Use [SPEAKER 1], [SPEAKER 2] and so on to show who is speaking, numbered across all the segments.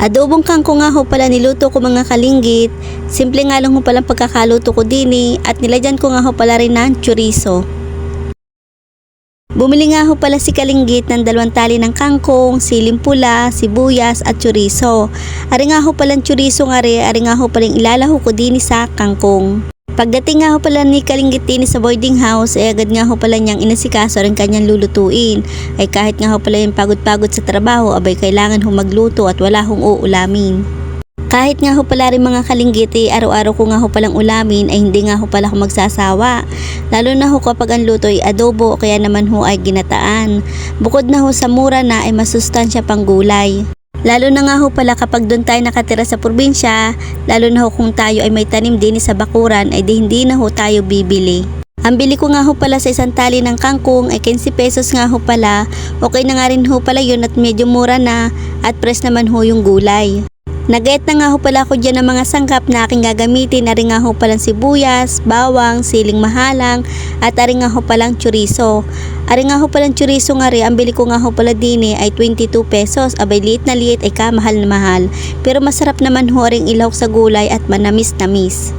[SPEAKER 1] Adobong kangkong nga ho pala niluto ko mga kalinggit. Simple nga lang ho palang pagkakaluto ko din eh, at nilagyan ko nga ho pala rin ng chorizo. Bumili nga ho pala si Kalinggit ng dalawang tali ng kangkong, siling pula, sibuyas at chorizo. Ari nga ho palang chorizo nga rin, ari nga ho palang ilalaho ko din sa kangkong. Pagdating nga ho pala ni Kalinggit din sa boarding house, ay agad nga ho pala niyang inasikaso rin kanyang lulutuin. Ay kahit nga ho pala yung pagod-pagod sa trabaho, abay kailangan ho magluto at wala hong uulamin. Kahit nga ho pala rin mga kalinggit eh, araw-araw ko nga ho palang ulamin ay hindi nga ho pala ako magsasawa. Lalo na ho kapag ang luto ay adobo kaya naman ho ay ginataan. Bukod na ho sa mura na ay masustansya pang gulay. Lalo na nga ho pala kapag doon tayo nakatira sa probinsya, lalo na ho kung tayo ay may tanim din sa bakuran ay di hindi na ho tayo bibili. Ang bili ko nga ho pala sa isang tali ng kangkong ay 15 pesos nga ho pala. Okay na nga rin ho pala yun at medyo mura na at press naman ho yung gulay. Nagayat na nga ho pala ako dyan ng mga sangkap na aking gagamitin. Ari nga ho palang sibuyas, bawang, siling mahalang, at ari nga ho palang chorizo. Ari nga ho palang chorizo nga rin, ang bili ko nga ho pala din eh, ay 22 pesos. Abay liit na liit ay kamahal na mahal. Pero masarap naman ho ring ilahok sa gulay at manamis-namis.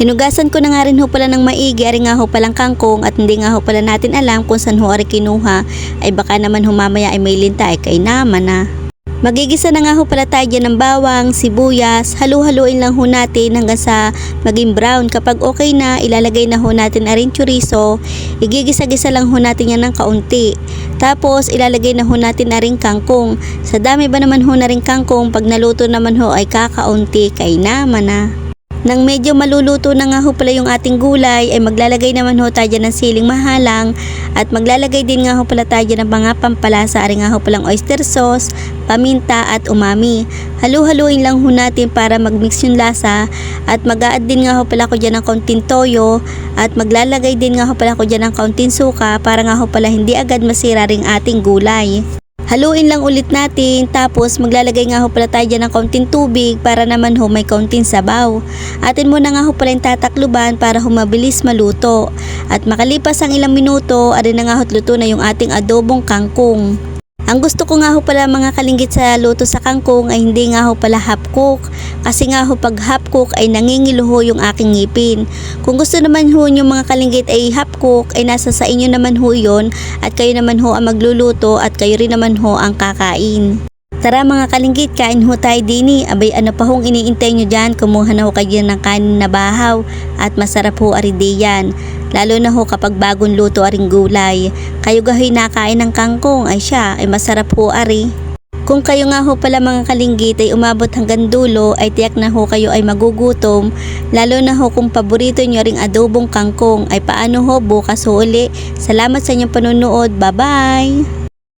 [SPEAKER 1] Hinugasan ko na nga rin ho pala ng maigi, ari nga ho palang kangkong at hindi nga ho pala natin alam kung saan ho ari kinuha, ay baka naman ho mamaya ay may linta ay kay naman na. Magigisa na nga ho pala tayo dyan ng bawang, sibuyas, halu-haluin lang ho natin hanggang sa maging brown. Kapag okay na, ilalagay na ho natin na rin chorizo, igigisa-gisa lang ho natin yan ng kaunti. Tapos, ilalagay na ho natin na rin kangkong. Sa dami ba naman ho na rin kangkong, pag naluto naman ho ay kakaunti, kay naman na. Nang medyo maluluto na nga ho pala yung ating gulay, ay maglalagay naman ho tayo ng siling mahalang at maglalagay din nga ho pala tayo ng mga pampalasa, ari nga ho palang oyster sauce, paminta at umami. Halu-haluin lang ho natin para magmix yung lasa at mag din nga ho pala ko dyan ng kaunting toyo at maglalagay din nga ho pala ko dyan ng kaunting suka para nga ho pala hindi agad masira ring ating gulay. Haluin lang ulit natin tapos maglalagay nga ho pala tayo dyan ng kaunting tubig para naman ho may kaunting sabaw. Atin muna nga ho pala yung tatakluban para ho mabilis maluto. At makalipas ang ilang minuto, ari na nga ho't luto na yung ating adobong kangkong. Ang gusto ko nga ho pala mga kalinggit sa luto sa kangkong ay hindi nga ho pala half cook. Kasi nga ho pag half cook ay nangingilo ho yung aking ngipin. Kung gusto naman ho yung mga kalinggit ay half cook ay nasa sa inyo naman ho yun at kayo naman ho ang magluluto at kayo rin naman ho ang kakain. Tara mga kalinggit, kain ho tayo dini. Abay ano pa hong iniintay nyo dyan, kumuha na ho kayo ng kanin na bahaw at masarap ho aridi yan. Lalo na ho kapag bagong luto aring gulay. Kayo gahoy nakain ng kangkong ay siya ay masarap ho ari. Kung kayo nga ho pala mga kalinggit ay umabot hanggang dulo ay tiyak na ho kayo ay magugutom. Lalo na ho kung paborito nyo ring adobong kangkong ay paano ho bukas ho uli. Salamat sa inyong panonood. Bye bye!